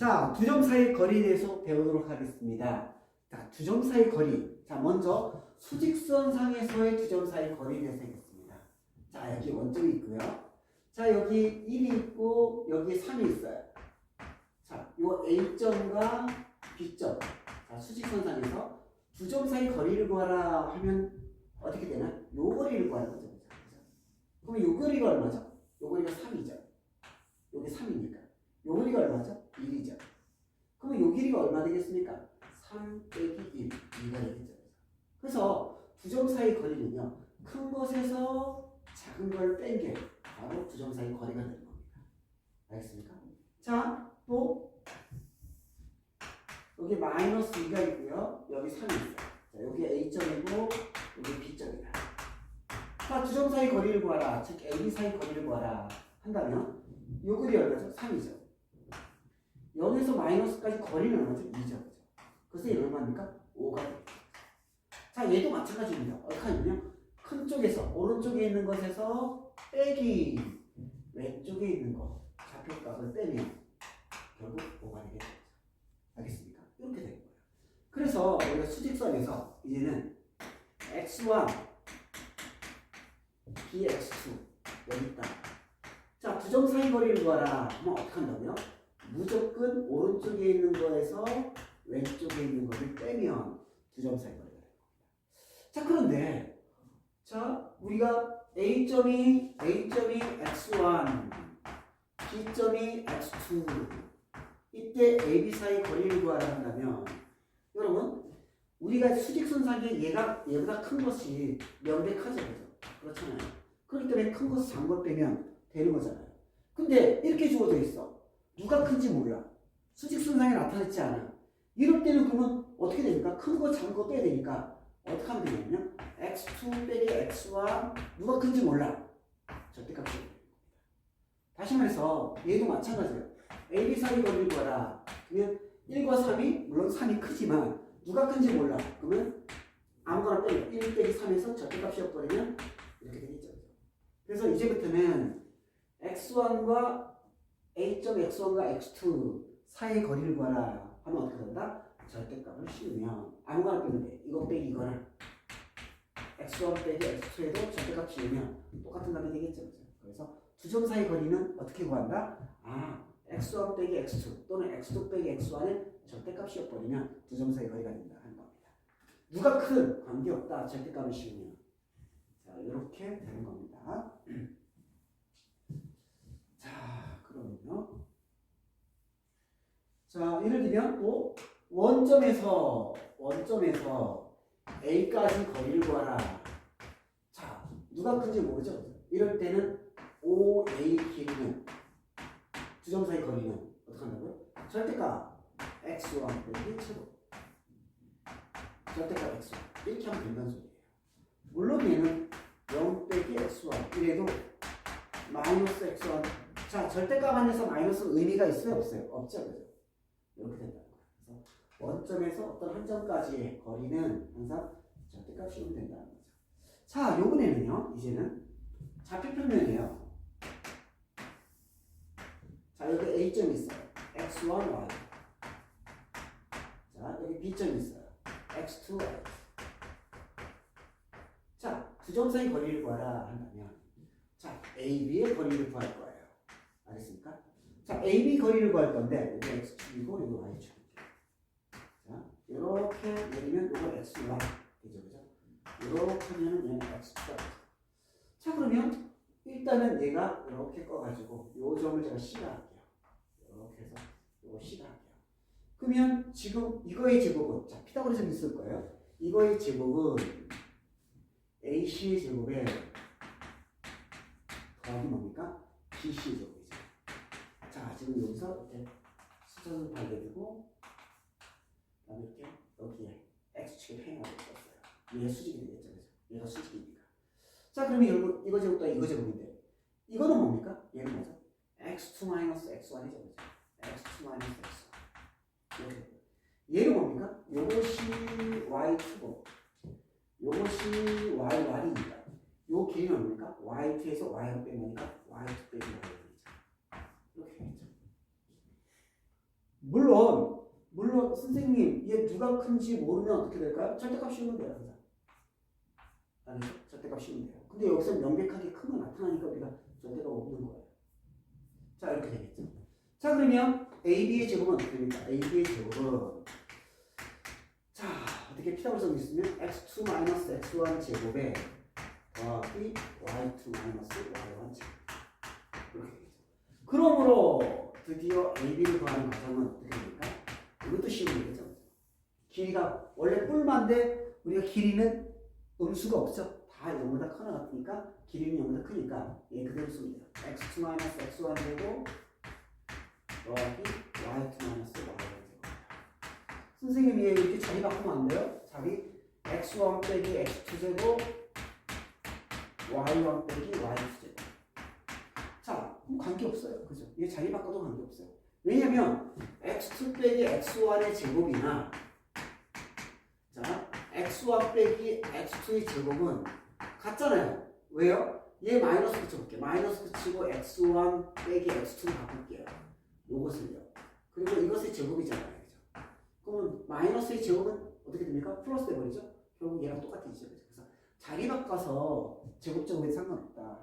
자, 두 점 사이 거리에 대해서 배우도록 하겠습니다. 자, 두 점 사이 거리. 자, 먼저 수직선상에서의 두 점 사이 거리에 대해서 하겠습니다. 자, 여기 원점이 있고요. 자, 여기 1이 있고 여기 3이 있어요. 자, 요 A점과 B점. 자, 수직선상에서 두 점 사이 거리를 구하라 하면 어떻게 되나? 요 거리를 구하는 거죠. 그럼 요 거리가 얼마죠? 요 거리가 3이죠. 요게 3이니까. 요 거리가 얼마죠? 1이죠. 그러면 요 길이가 얼마 되겠습니까? 3 빼기 1. 2가 되겠죠. 그래서 두 점 사이 거리는요. 큰 것에서 작은 걸 뺀 게 바로 두 점 사이 거리가 되는 겁니다. 알겠습니까? 자, 또 여기 마이너스 2가 있고요. 여기 3이 있어요. 자, 여기 A점이고 여기 B점이다. 자, 두 점 사이 거리를 구하라. 즉 AB 사이 거리를 구하라 한다면 요 거리 얼마죠? 3이죠. 0에서 마이너스까지 거리는 얼마죠? 2죠. 그죠? 그래서 얼마입니까? 5가 됩니다. 자, 얘도 마찬가지입니다. 어떻게 하냐면 큰 쪽에서 오른쪽에 있는 것에서 빼기 왼쪽에 있는 것 좌표값을 빼면 결국 5가 되겠죠. 알겠습니까? 이렇게 되는 거예요. 그래서 우리가 수직선에서 이제는 x1, bx2 여기 있다. 자, 두 점 사이 거리를 구하라. 하면 어떻게 한다고요? 무조건 오른쪽에 있는 거에서 왼쪽에 있는 거를 빼면 두 점 사이 거리가 됩니다. 자, 그런데 자, 우리가 A점이 A점이 x1, B점이 x2 이때 AB 사이 거리를 구하라 한다면 여러분 우리가 수직선상에 얘가 얘보다 큰 것이 명백하죠, 그죠? 그렇잖아요. 그렇기 때문에 큰 것을 작은 걸 빼면 되는 거잖아요. 근데 이렇게 주어져 있어. 누가 큰지 몰라. 수직선상에 나타났지 않아. 이럴 때는 그러면 어떻게 됩니까? 큰 거, 작은 거 빼야 되니까 어떻게 하면 되냐면 x2 빼기 x와 누가 큰지 몰라. 절대값이 다시 말해서 얘도 마찬가지예요. AB 사이 거리를 구하라. 그러면 1과 3이 물론 3이 크지만 누가 큰지 몰라. 그러면 아무거나 빼요. 1 빼기 3에서 절대값이 없버리면 이렇게 되겠죠. 그래서 이제부터는 x1과 a점 x1과 x2 사이의 거리를 구하라 하면 어떻게 된다? 절대값을 씌우면 아무거나 빼면 돼. 이거 빼기 이거는 x1 빼기 x2에도 절대값 씌우면 똑같은 값이 되겠죠. 그죠? 그래서 두 점 사이 거리는 어떻게 구한다? 아, x1 빼기 x2 또는 x2 빼기 x1의 절대값 씌워버리면 두 점 사이 거리가 된다 하는 겁니다. 누가 큰 관계없다. 절대값을 씌우면 자 이렇게 되는 겁니다. 자 그러면요. 자 예를 들면 또 원점에서 원점에서 A까지 거리를 구하라. 자 누가 큰지 모르죠. 이럴 때는 OA 길이는 두 점 사이 거리는 어떻게 한다고요? 절대값 x1 빼기 제곱 절대값 x1 이렇게 하면 된다는 소리예요. 물론 얘는 0 빼기 x1 이래도 마이너스 x1 자 절대값 안에서 마이너스 의미가 있어요 없어요? 없죠 그죠? 이렇게 된다는 거예요. 그래서 원점에서 어떤 한 점까지의 거리는 항상 절대값이면 된다는 거죠. 자 요번에는요 이제는 좌표평면이에요. 자 여기 A점이 있어요. X1, Y. 자 여기 B점이 있어요. X2, Y. 자, 두 점 사이 거리를 구하라 한다면 자, AB의 거리를 구할 거예요. 알겠습니까? 자, AB 거리를 구할 건데 여기 X축이고 여기 Y축이죠. 자, 이렇게 내리면 이거 XY 되죠, 그죠? 이렇게 하면은 얘는 X축이 자, 그러면 일단은 얘가 이렇게 꺼가지고 요 점을 제가 C라 할게요. 이렇게 해서 요거 C라 할게요. 그러면 지금 이거의 제곱은 자 피타고라스는 있을 거예요. 이거의 제곱은 AC의 제곱에 더하기 뭡니까? BC의 제곱이죠. 자 지금 여기서 이렇게 수선을 발견되고 그다음에 이렇게 여기에 X축의 팽하고 있었어요. 얘 수직이 되겠죠, 그죠? 얘가 수직이니까. 자 그러면 여러분 이거 제곱도 이거 제곱인데 이거는 뭡니까? 얘는 뭐죠? x2 마이너스 x1이죠 그죠? x2 마이너스 x1 이렇게. 얘는 뭡니까? 요것이 y2고 요것이 y1이니까 요 길이는 뭡니까? y2에서 y로 빼니까 y2 빼기 y1이죠 이렇게 되겠죠 선생님 얘 누가 큰지 모르면 어떻게 될까요? 절대값 씌우면 돼요 항상 알겠죠? 절대값 씌우면 돼요 근데 여기서 명백하게 큰 거 나타나니까 우리가 절대가 없는 거예요 자 이렇게 되겠죠 자 그러면 AB의 제곱은 어떻게 됩니까? AB의 제곱은 자 어떻게 피타고라 정리했으면 x2 마이너스 x1 제곱에 더하기 y2 마이너스 y1 제곱 이렇게 되겠죠 그러므로 드디어 AB를 구하는 과정은 어떻게 됩니까? 이것도 쉬운 거겠죠. 길이가 원래 뿔만데 우리가 길이는 음수가 없죠. 다 0보다 커 나갔으니까 길이는 0보다 크니까 얘 그대로 쓰면 돼요. x2 마이너스 x1 제곱 더하기 y2 마이너스 y1 제곱 선생님이 얘 이렇게 자리 바꾸면 안 돼요. 자리 x1 빼기 x2 제곱 y1 빼기 y2 제곱 자, 그럼 관계 없어요. 그죠? 얘 자리 바꿔도 관계 없어요. 왜냐면 x2 빼기 x1의 제곱이나 자, x1 빼기 x2의 제곱은 같잖아요. 왜요? 얘 마이너스 붙여볼게요. 마이너스 붙이고 x1 빼기 x2를 바꿀게요. 요것을요. 그리고 이것의 제곱이잖아요. 그죠? 그러면 마이너스의 제곱은 어떻게 됩니까? 플러스 돼버리죠? 결국 얘랑 똑같아지죠. 그래서 자리 바꿔서 제곱 제곱에 상관없다.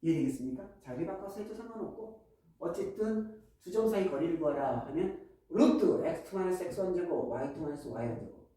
이해되겠습니까? 자리 바꿔서 해도 상관없고 어쨌든 두 점 사이 거리를 구하라 하면 루트 x2 x1 제곱 y2 y1 제곱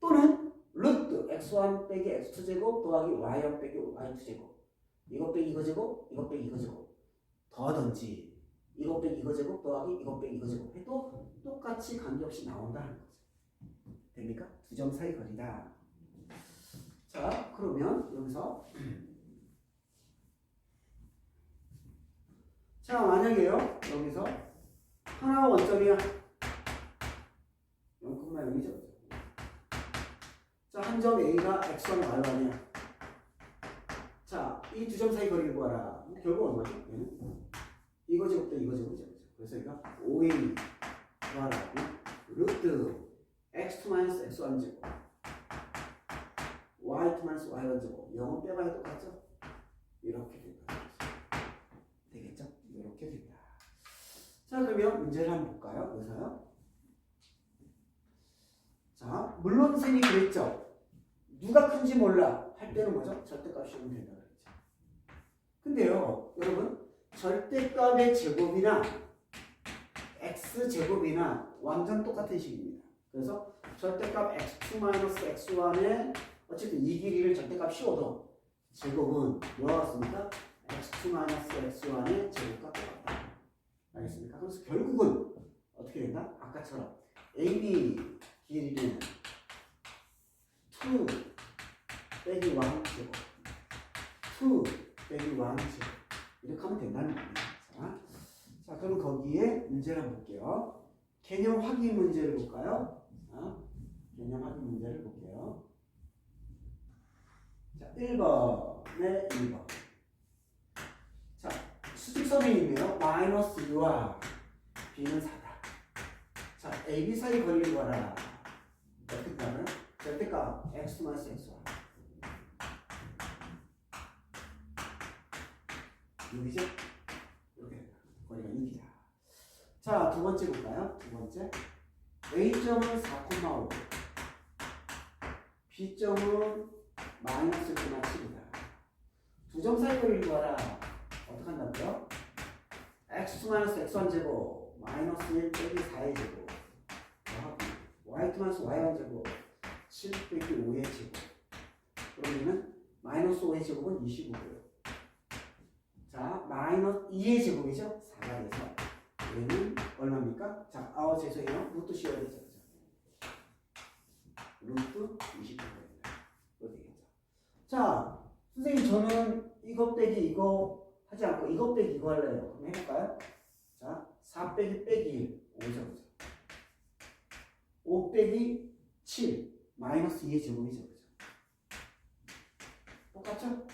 또는 루트 x1 빼기 x2 제곱 더하기 y1 빼기 y2 제곱. 이것 빼기 이거 제곱 이것 빼기 이거 제곱. 더하든지 이것 빼기 이거 제곱 더하기 이것 빼기 이거 제곱 해도 똑같이 관계없이 나온다는 거죠. 됩니까? 두 점 사이 거리다. 자 그러면 여기서 자 만약에요 여기서 하나 원점이 0,0이죠? 자 한 점 A가 x1 y1이야. 자이 두 점 사이 거리를 구하라. 결국 얼마죠? 얘는? 이거 제곱도 이거 제곱이죠? 그래서 이거 5A 구하라 루트 x2 마이너스 x1 제곱 y2 마이너스 y1 제곱. 0은 빼봐야 똑같죠? 이렇게 된다 되겠죠? 이렇게 된다. 자, 그러면 문제를 한번 볼까요? 여기서요. 자, 물론 쌤이 그랬죠. 누가 큰지 몰라 할 때는 뭐죠? 절대값이 오면 된다 그랬죠. 근데요, 여러분, 절대값의 제곱이나 x 제곱이나 완전 똑같은 식입니다. 그래서 절대값 x2 x1에 어쨌든 이 길이를 절대값 씌워도 제곱은 뭐가 같습니까? x2 x1의 제곱과 똑같다. 알겠습니까? 그래서 결국은 어떻게 된다? 아까처럼 AB 길이는 2 빼기 1 제곱 2 빼기 1 제곱 이렇게 하면 된다는 겁니다. 자, 자 그럼 거기에 문제를 볼게요. 개념 확인 문제를 볼까요? 자, 개념 확인 문제를 볼게요. 자, 1번에 1번. 자, 수직선이 있네요. 마이너스 2와 b는 4다. 자, AB 사이 구하라. 어떻게 구하나요? 절대값 x 마이너스 x와 6이죠? 이렇게. 거리가 6이다. 자, 두 번째 볼까요? 두 번째. A점은 4,5. B점은 마이너스 1,7이다. 두 점 사이 거리를 구하라. 어떻게 한다고요? X 마이너스 x1 제곱 마이너스 1 빼기 4의 제곱 더하기 y2 마이너스 y1 제곱 7 빼기 5의 제곱. 그러면은 마이너스 5의 제곱은 25고요. 자 마이너스 2의 제곱이죠? 4가 돼서. 얘는 얼마입니까? 자 아우 죄송해요 루트 씌워야 되죠? 루트 25입니다. 이거 되겠죠. 자 선생님 저는 이거 빼기 이거 하지 않고 이거 빼기 이거 할래요. 그럼 해볼까요? 자, 4 빼기 빼기 1, 5죠. 그죠? 5 빼기 7, 마이너스 2의 제곱이죠. 그죠? 똑같죠?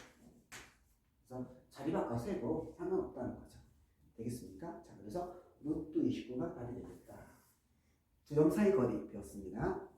그래서 자리 바꿔서 해도 상관없다는 거죠. 되겠습니까? 자, 그래서 루트 29가 답이 되겠다. 두 점 사이 거리 배웠습니다.